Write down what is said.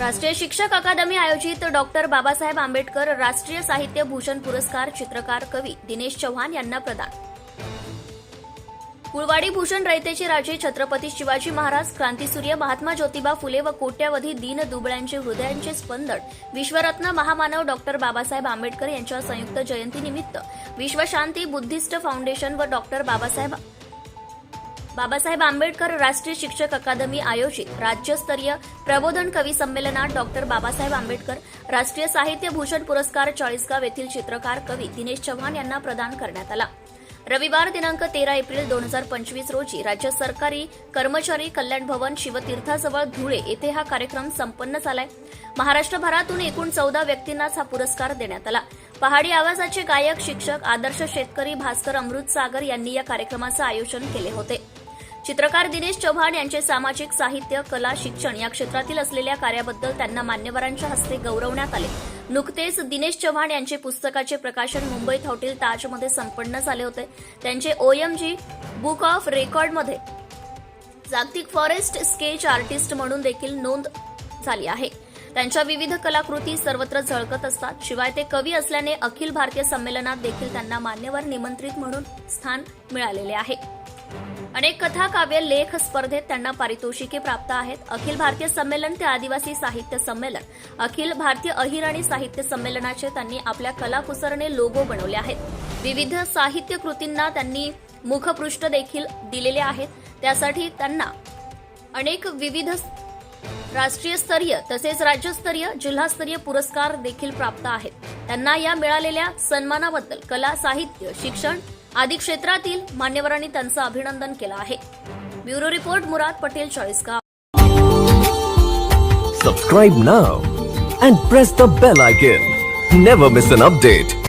राष्ट्रीय शिक्षक अकादमी आयोजित डॉक्टर बाबासाहेब आंबेडकर राष्ट्रीय साहित्य भूषण पुरस्कार चित्रकार कवी दिनेश चव्हाण यांना प्रदान. कुळवाडी भूषण रयतेचे राजे छत्रपती शिवाजी महाराज क्रांतीसूर्य महात्मा ज्योतिबा फुले व कोट्यावधी दीन दुबळ्यांचे हृदयांचे स्पंदन विश्वरत्न महामानव डॉक्टर बाबासाहेब आंबेडकर यांच्या संयुक्त जयंतीनिमित्त विश्वशांती बुद्धिस्ट फाउंडेशन व डॉक्टर बाबासाहेब बाबासाहेब आंबेडकर राष्ट्रीय शिक्षक अकादमी आयोजित राज्यस्तरीय प्रबोधन कवी संमेलनात डॉक्टर बाबासाहेब आंबेडकर राष्ट्रीय साहित्य भूषण पुरस्कार चाळीसगाव येथील चित्रकार कवी दिनेश चव्हाण यांना प्रदान करण्यात आला. रविवार दिनांक तेरा एप्रिल दोन हजार पंचवीस रोजी राज्य सरकारी कर्मचारी कल्याण भवन शिवतीर्थाजवळ धुळे येथे हा कार्यक्रम संपन्न झालाय. महाराष्ट्रभरातून एकूण चौदा व्यक्तींनाच हा पुरस्कार देण्यात आला. पहाडी आवाजाचे गायक शिक्षक आदर्श शेतकरी भास्कर अमृत सागर यांनी या कार्यक्रमाचं आयोजन केले होते. चित्रकार दिनेश चव्हाण यांचे सामाजिक साहित्य कला शिक्षण या क्षेत्रातील असलेल्या कार्याबद्दल त्यांना मान्यवरांच्या हस्ते गौरवण्यात आले. नुकतेच दिनेश चव्हाण यांचे पुस्तकाचे प्रकाशन मुंबईत हॉटेल ताजमध्ये संपन्न झाले होते. त्यांचे ओएमजी बुक ऑफ रेकॉर्डमध्ये जागतिक फॉरेस्ट स्केच आर्टिस्ट म्हणून देखील नोंद झाली आहे. त्यांच्या विविध कलाकृती सर्वत्र झळकत असतात. शिवाय ते कवी असल्याने अखिल भारतीय संमेलनात देखील त्यांना मान्यवर निमंत्रित म्हणून स्थान मिळालेले आहे. अनेक कथा काव्य लेख स्पर्धेत त्यांना पारितोषिके प्राप्त आहेत. अखिल भारतीय संमेलन ते आदिवासी साहित्य संमेलन. अखिल भारतीय अहिराणी साहित्य संमेलनाचे त्यांनी आपल्या कलाकुसरने लोगो बनवले आहेत. विविध साहित्य कृतींना त्यांनी मुखपृष्ठ देखील दिलेले आहेत. त्यासाठी त्यांना अनेक विविध राष्ट्रीय स्तरीय तसेच राज्यस्तरीय जिल्हास्तरीय पुरस्कार देखील प्राप्त आहेत. त्यांना या मिळालेल्या सन्मानाबद्दल कला साहित्य शिक्षण आदी क्षेत्रातील मान्यवरांनी त्यांचं अभिनंदन केलं आहे. ब्युरो रिपोर्ट मुराद पटेल चॉईस का subscribe now and press the bell icon never miss an update